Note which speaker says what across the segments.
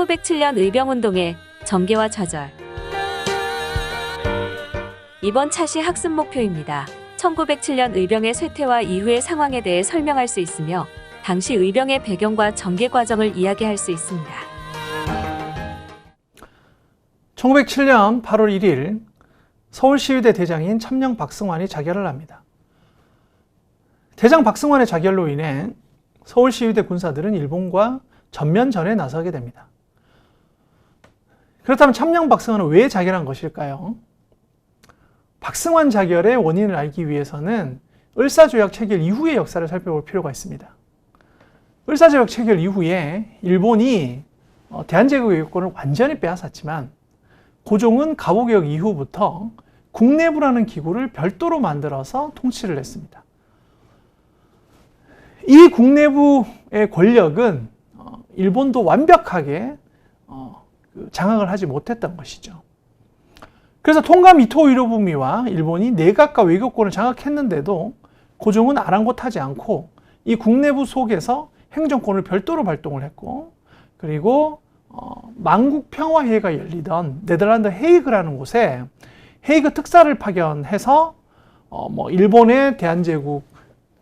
Speaker 1: 1907년 의병운동의 전개와 좌절. 이번 차시 학습 목표입니다. 1907년 의병의 쇠퇴와 이후의 상황에 대해 설명할 수 있으며 당시 의병의 배경과 전개 과정을 이야기할 수 있습니다.
Speaker 2: 1907년 8월 1일 서울시의대 대장인 참령 박승환이 자결을 합니다. 대장 박승환의 자결로 인해 서울시의대 군사들은 일본과 전면전에 나서게 됩니다. 그렇다면 참령 박승환은 왜 자결한 것일까요? 박승환 자결의 원인을 알기 위해서는 을사조약 체결 이후의 역사를 살펴볼 필요가 있습니다. 을사조약 체결 이후에 일본이 어, 대한제국 외교권을 완전히 빼앗았지만 고종은 가보개혁 이후부터 국내부라는 기구를 별도로 만들어서 통치를 했습니다. 이 국내부의 권력은 어, 일본도 완벽하게 어, 그 장악을 하지 못했던 것이죠. 그래서 통감 이토 히로부미와 일본이 내각과 외교권을 장악했는데도 고종은 아랑곳하지 않고 이 국내부 속에서 행정권을 별도로 발동을 했고 그리고 어, 만국 평화회의가 열리던 네덜란드 헤이그라는 곳에 헤이그 특사를 파견해서 어, 뭐 일본의 대한제국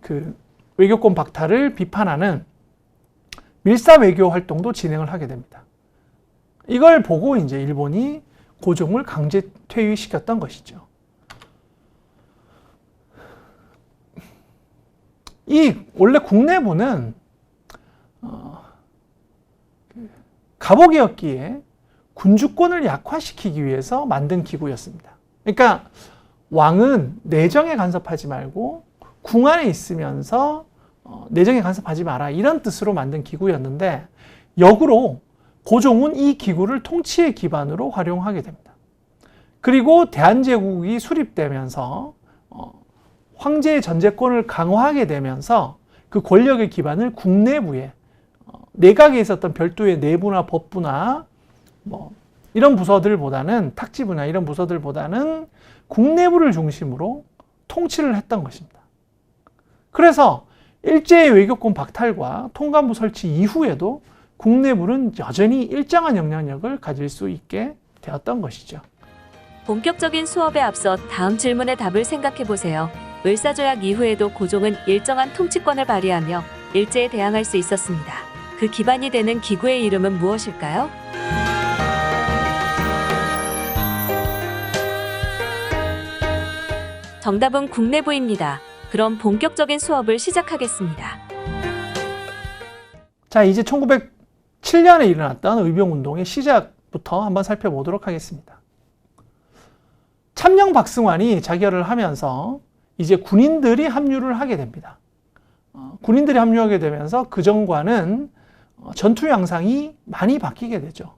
Speaker 2: 그 외교권 박탈을 비판하는 밀사 외교 활동도 진행을 하게 됩니다. 이걸 보고 이제 일본이 고종을 강제 퇴위시켰던 것이죠. 이 원래 국내부는 어, 갑오개혁기에 군주권을 약화시키기 위해서 만든 기구였습니다. 그러니까 왕은 내정에 간섭하지 말고 궁 안에 있으면서 어, 내정에 간섭하지 마라 이런 뜻으로 만든 기구였는데 역으로 고종은 이 기구를 통치의 기반으로 활용하게 됩니다. 그리고 대한제국이 수립되면서 어, 황제의 전제권을 강화하게 되면서 그 권력의 기반을 국내부에 어, 내각에 있었던 별도의 내부나 법부나 뭐 이런 부서들보다는 탁지부나 이런 부서들보다는 국내부를 중심으로 통치를 했던 것입니다. 그래서 일제의 외교권 박탈과 통감부 설치 이후에도 국내부는 여전히 일정한 영향력을 가질 수 있게 되었던 것이죠.
Speaker 1: 본격적인 수업에 앞서 다음 질문의 답을 생각해 보세요. 을사조약 이후에도 고종은 일정한 통치권을 발휘하며 일제에 대항할 수 있었습니다. 그 기반이 되는 기구의 이름은 무엇일까요? 정답은 국내부입니다. 그럼 본격적인 수업을 시작하겠습니다.
Speaker 2: 자, 이제 1907년에 일어났던 의병운동의 시작부터 한번 살펴보도록 하겠습니다. 참령 박승환이 자결을 하면서 이제 군인들이 합류를 하게 됩니다. 어, 군인들이 합류하게 되면서 그 전과는 어, 전투 양상이 많이 바뀌게 되죠.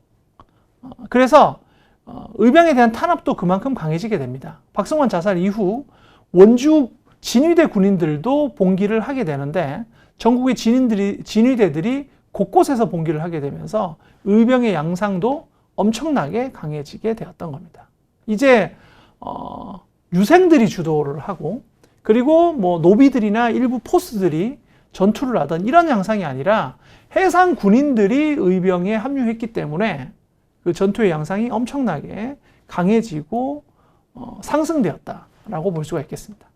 Speaker 2: 어, 그래서 어, 의병에 대한 탄압도 그만큼 강해지게 됩니다. 박승환 자살 이후 원주 진위대 군인들도 봉기를 하게 되는데 전국의 진인들이, 진위대들이 곳곳에서 봉기를 하게 되면서 의병의 양상도 엄청나게 강해지게 되었던 겁니다. 이제 어, 유생들이 주도를 하고 그리고 뭐 노비들이나 일부 포스들이 전투를 하던 이런 양상이 아니라 해상 군인들이 의병에 합류했기 때문에 그 전투의 양상이 엄청나게 강해지고 어, 상승되었다라고 볼 수가 있겠습니다.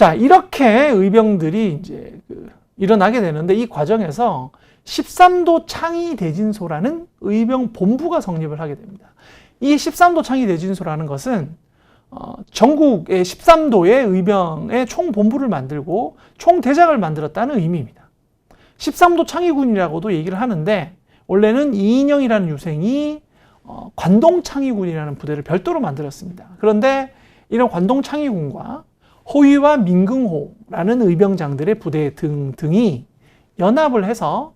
Speaker 2: 자, 이렇게 의병들이 이제 그 일어나게 되는데 이 과정에서 13도 창의 대진소라는 의병 본부가 성립을 하게 됩니다. 이 13도 창의 대진소라는 것은 어, 전국의 13도의 의병의 총 본부를 만들고 총 대장을 만들었다는 의미입니다. 13도 창의군이라고도 얘기를 하는데 원래는 이인영이라는 유생이 어, 관동 창의군이라는 부대를 별도로 만들었습니다. 그런데 이런 관동 창의군과 호위와 민긍호라는 의병장들의 부대 등 등이 연합을 해서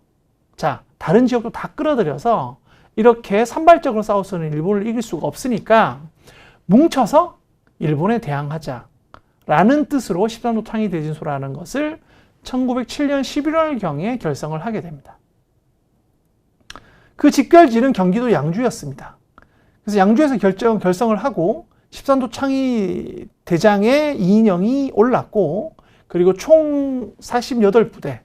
Speaker 2: 자 다른 지역도 다 끌어들여서 이렇게 산발적으로 싸워서는 일본을 이길 수가 없으니까 뭉쳐서 일본에 대항하자라는 뜻으로 13도 창의 대진소라는 것을 1907년 11월경에 결성을 하게 됩니다. 그 직결지는 경기도 양주였습니다. 그래서 양주에서 결정, 결성을 하고 13도 창의 대장의 이인영이 올랐고 그리고 총 48부대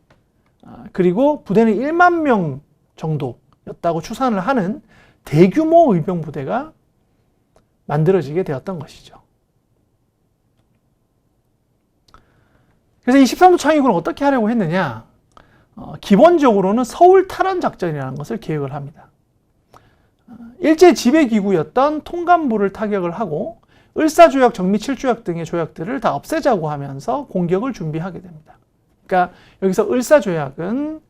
Speaker 2: 아, 그리고 부대는 1만 명 정도였다고 추산을 하는 대규모 의병 부대가 만들어지게 되었던 것이죠. 그래서 이 13도 창의군을 어떻게 하려고 했느냐? 어, 기본적으로는 서울 탈환 작전이라는 것을 계획을 합니다. 어, 일제 지배 기구였던 통감부를 타격을 하고 을사조약, 정미칠조약 등의 조약들을 다 없애자고 하면서 공격을 준비하게 됩니다. 그러니까 여기서 을사조약은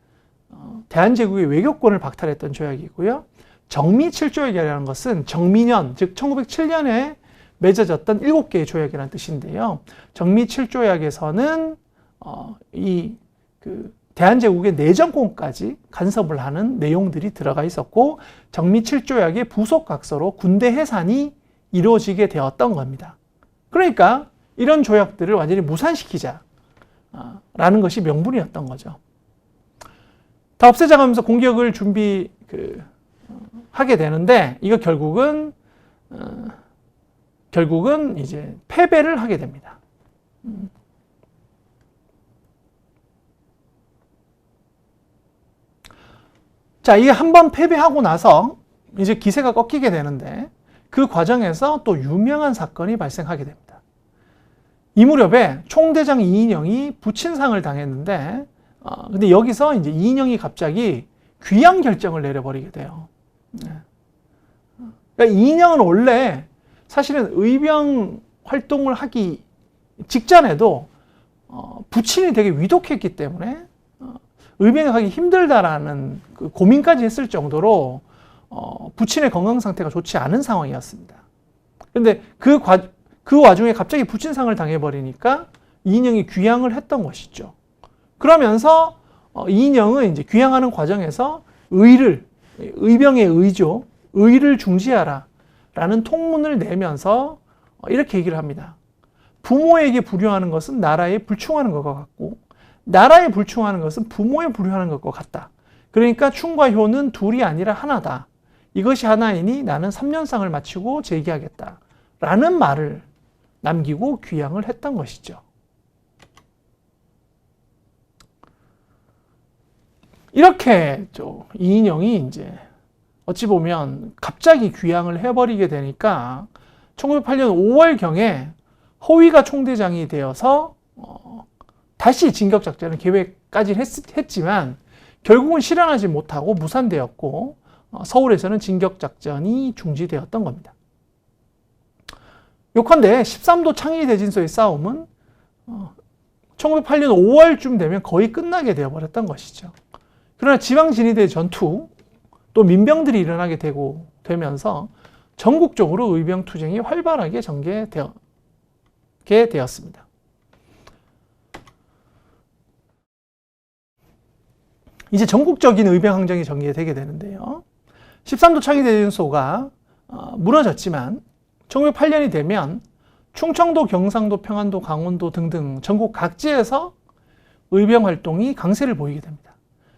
Speaker 2: 어, 대한제국의 외교권을 박탈했던 조약이고요. 정미칠조약이라는 것은 정민년, 즉 1907년에 맺어졌던 일곱 개의 조약이라는 뜻인데요. 정미칠조약에서는 어, 이그 대한제국의 내정권까지 간섭을 하는 내용들이 들어가 있었고 정미칠조약의 부속 각서로 군대 해산이 이루어지게 되었던 겁니다. 그러니까 이런 조약들을 완전히 무산시키자 라는 것이 명분이었던 거죠. 다 없애자가면서 공격을 준비 그, 어, 하게 되는데 이거 결국은 어, 결국은 이제 패배를 하게 됩니다. 음. 자, 이게 한 번 패배하고 나서 이제 기세가 꺾이게 되는데 그 과정에서 또 유명한 사건이 발생하게 됩니다. 이 무렵에 총대장 이인영이 부친상을 당했는데, 어, 근데 여기서 이제 이인영이 갑자기 귀양 결정을 내려버리게 돼요. 네. 그러니까 이인영은 원래 사실은 의병 활동을 하기 직전에도 어, 부친이 되게 위독했기 때문에 어, 의병에 가기 힘들다라는 그 고민까지 했을 정도로 어, 부친의 건강 상태가 좋지 않은 상황이었습니다. 그런데 그, 과, 그 와중에 갑자기 부친상을 당해버리니까 이인영이 귀향을 했던 것이죠. 그러면서 어, 이인영은 이제 귀향하는 과정에서 의를 의병의 의죠. 의를 중지하라 라는 통문을 내면서 어, 이렇게 얘기를 합니다. 부모에게 불효하는 것은 나라에 불충하는 것과 같고 나라에 불충하는 것은 부모에 불효하는 것과 같다. 그러니까 충과 효는 둘이 아니라 하나다. 이것이 하나이니 나는 3년상을 마치고 재기하겠다. 라는 말을 남기고 귀향을 했던 것이죠. 이렇게 이인영이 이제 어찌 보면 갑자기 귀향을 해버리게 되니까 1908년 5월경에 허위가 총대장이 되어서 어, 다시 진격 작전을 계획까지 했, 지만 결국은 실현하지 못하고 무산되었고 어, 서울에서는 진격 작전이 중지되었던 겁니다. 요컨대 13도 창의 대진소의 싸움은 어, 1908년 5월쯤 되면 거의 끝나게 되어버렸던 것이죠. 그러나 지방 진위대 전투 또 민병들이 일어나게 되고 되면서 전국적으로 의병 투쟁이 활발하게 전개되게 되었습니다. 이제 전국적인 의병 항쟁이 전개되게 되는데요. 13도 창의대전소가 어, 무너졌지만 1908년이 되면 충청도, 경상도, 평안도, 강원도 등등 전국 각지에서 의병 활동이 강세를 보이게 됩니다.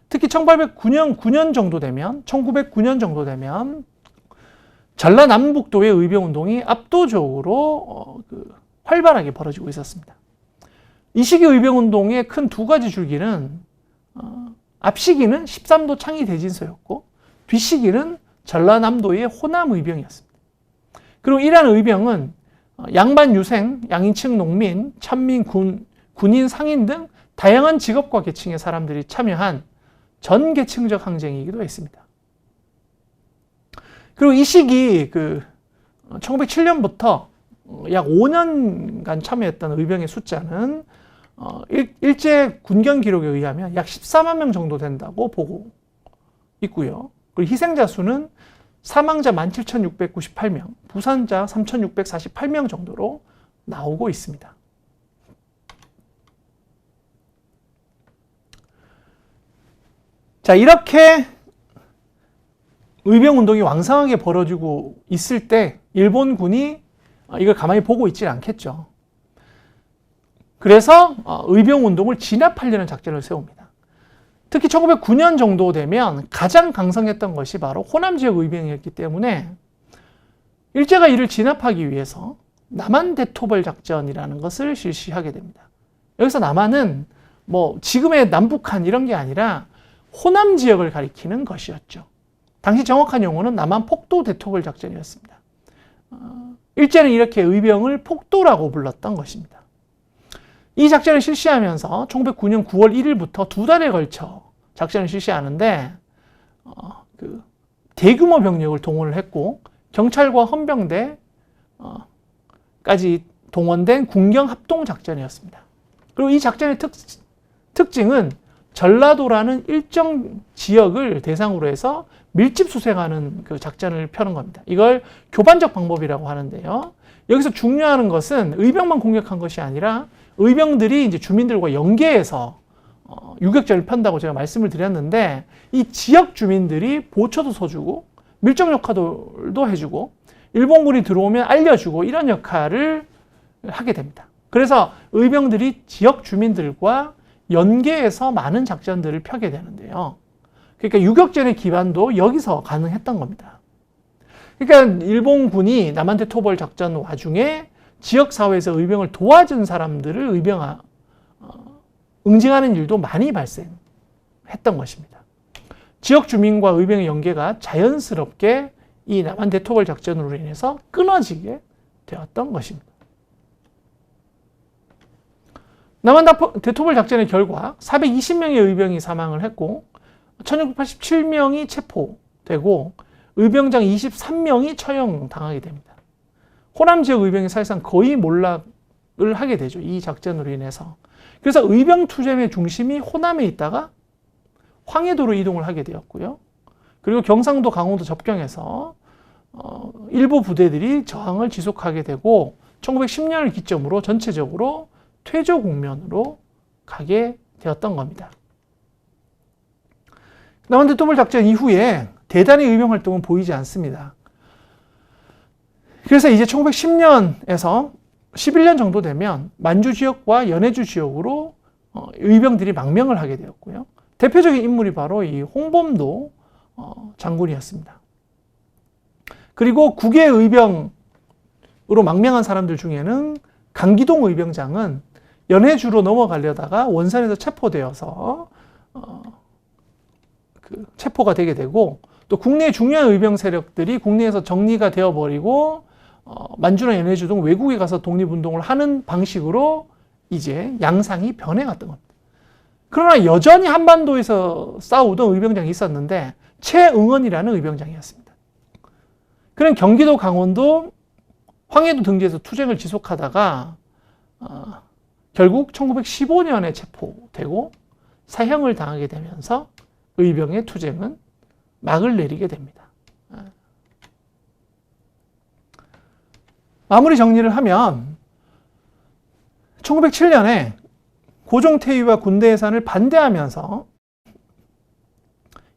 Speaker 2: 특히 1809년 9년 정도 되면 1909년 정도 되면 전라남북도의 의병 운동이 압도적으로 어, 그 활발하게 벌어지고 있었습니다. 이 시기 의병 운동의 큰 두 가지 줄기는 어, 앞시기는 13도 창의 대진서였고 뒷시기는 전라남도의 호남 의병이었습니다. 그리고 이러한 의병은 어, 양반 유생, 양인층 농민, 천민, 군, 군인, 상인 등 다양한 직업과 계층의 사람들이 참여한 전 계층적 항쟁이기도 했습니다. 그리고 이 시기 그 1907년부터 약 5년간 참여했던 의병의 숫자는 어, 일, 제 군경 기록에 의하면 약 14만 명 정도 된다고 보고 있고요. 그리고 희생자 수는 사망자 17,698명, 부산자 3,648명 정도로 나오고 있습니다. 자, 이렇게 의병 운동이 왕성하게 벌어지고 있을 때 일본군이 이걸 가만히 보고 있지 않겠죠. 그래서 어, 의병 운동을 진압하려는 작전을 세웁니다. 특히 1909년 정도 되면 가장 강성했던 것이 바로 호남 지역 의병이었기 때문에 일제가 이를 진압하기 위해서 남한 대토벌 작전이라는 것을 실시하게 됩니다. 여기서 남한은 뭐 지금의 남북한 이런 게 아니라 호남 지역을 가리키는 것이었죠. 당시 정확한 용어는 남한 폭도 대토벌 작전이었습니다. 어, 일제는 이렇게 의병을 폭도라고 불렀던 것입니다. 이 작전을 실시하면서 1909년 9월 1일부터 두 달에 걸쳐 작전을 실시하는데 어, 그 대규모 병력을 동원을 했고 경찰과 헌병대 어, 까지 동원된 군경 합동 작전이었습니다. 그리고 이 작전의 특, 특징은 전라도라는 일정 지역을 대상으로 해서 밀집 수색하는 그 작전을 펴는 겁니다. 이걸 교반적 방법이라고 하는데요. 여기서 중요한 것은 의병만 공격한 것이 아니라 의병들이 이제 주민들과 연계해서 어, 유격전을 편다고 제가 말씀을 드렸는데 이 지역 주민들이 보초도 서주고 밀정 역할도 해주고 일본군이 들어오면 알려주고 이런 역할을 하게 됩니다. 그래서 의병들이 지역 주민들과 연계해서 많은 작전들을 펴게 되는데요. 그러니까 유격전의 기반도 여기서 가능했던 겁니다. 그러니까 일본군이 남한테 토벌 작전 와중에 지역 사회에서 의병을 도와준 사람들을 의병화 어, 응징하는 일도 많이 발생했던 것입니다. 지역 주민과 의병의 연계가 자연스럽게 이 남한 대토벌 작전으로 인해서 끊어지게 되었던 것입니다. 남한 대토벌 작전의 결과 420명의 의병이 사망을 했고 1687명이 체포되고 의병장 23명이 처형당하게 됩니다. 호남 지역 의병이 사실상 거의 몰락을 하게 되죠. 이 작전으로 인해서. 그래서 의병 투쟁의 중심이 호남에 있다가 황해도로 이동을 하게 되었고요. 그리고 경상도, 강원도 접경에서 어, 일부 부대들이 저항을 지속하게 되고 1910년을 기점으로 전체적으로 퇴조 국면으로 가게 되었던 겁니다. 남한 대토벌 작전 이후에 대단히 의병 활동은 보이지 않습니다. 그래서 이제 1910년에서 11년 정도 되면 만주 지역과 연해주 지역으로 어, 의병들이 망명을 하게 되었고요. 대표적인 인물이 바로 이 홍범도 어, 장군이었습니다. 그리고 국외 의병으로 망명한 사람들 중에는 강기동 의병장은 연해주로 넘어가려다가 원산에서 체포되어서 어, 그 체포가 되게 되고 또 국내 중요한 의병 세력들이 국내에서 정리가 되어버리고 어, 만주나 연해주 등 외국에 가서 독립운동을 하는 방식으로 이제 양상이 변해갔던 겁니다. 그러나 여전히 한반도에서 싸우던 의병장이 있었는데 최응원이라는 의병장이었습니다. 그는 경기도 강원도 황해도 등지에서 투쟁을 지속하다가 어, 결국 1915년에 체포되고 사형을 당하게 되면서 의병의 투쟁은 막을 내리게 됩니다. 마무리 정리를 하면 1907년에 고종태위와 군대 해산을 반대하면서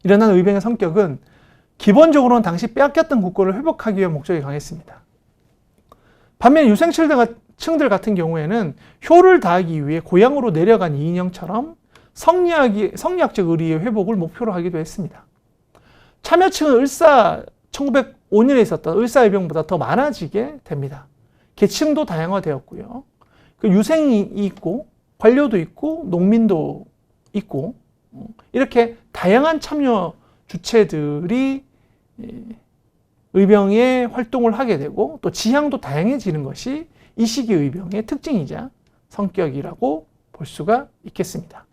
Speaker 2: 일어난 의병의 성격은 기본적으로는 당시 빼앗겼던 국고를 회복하기 위한 목적이 강했습니다. 반면 유생층들 같은 경우에는 효를 다하기 위해 고향으로 내려간 이인영처럼 성리학이, 성리학적 의리의 회복을 목표로 하기도 했습니다. 참여층은 을사 1905년에 있었던 을사의병보다 더 많아지게 됩니다. 계층도 다양화되었고요. 그 유생이 있고 관료도 있고 농민도 있고 이렇게 다양한 참여 주체들이 의병의 활동을 하게 되고 또 지향도 다양해지는 것이 이 시기 의병의 특징이자 성격이라고 볼 수가 있겠습니다.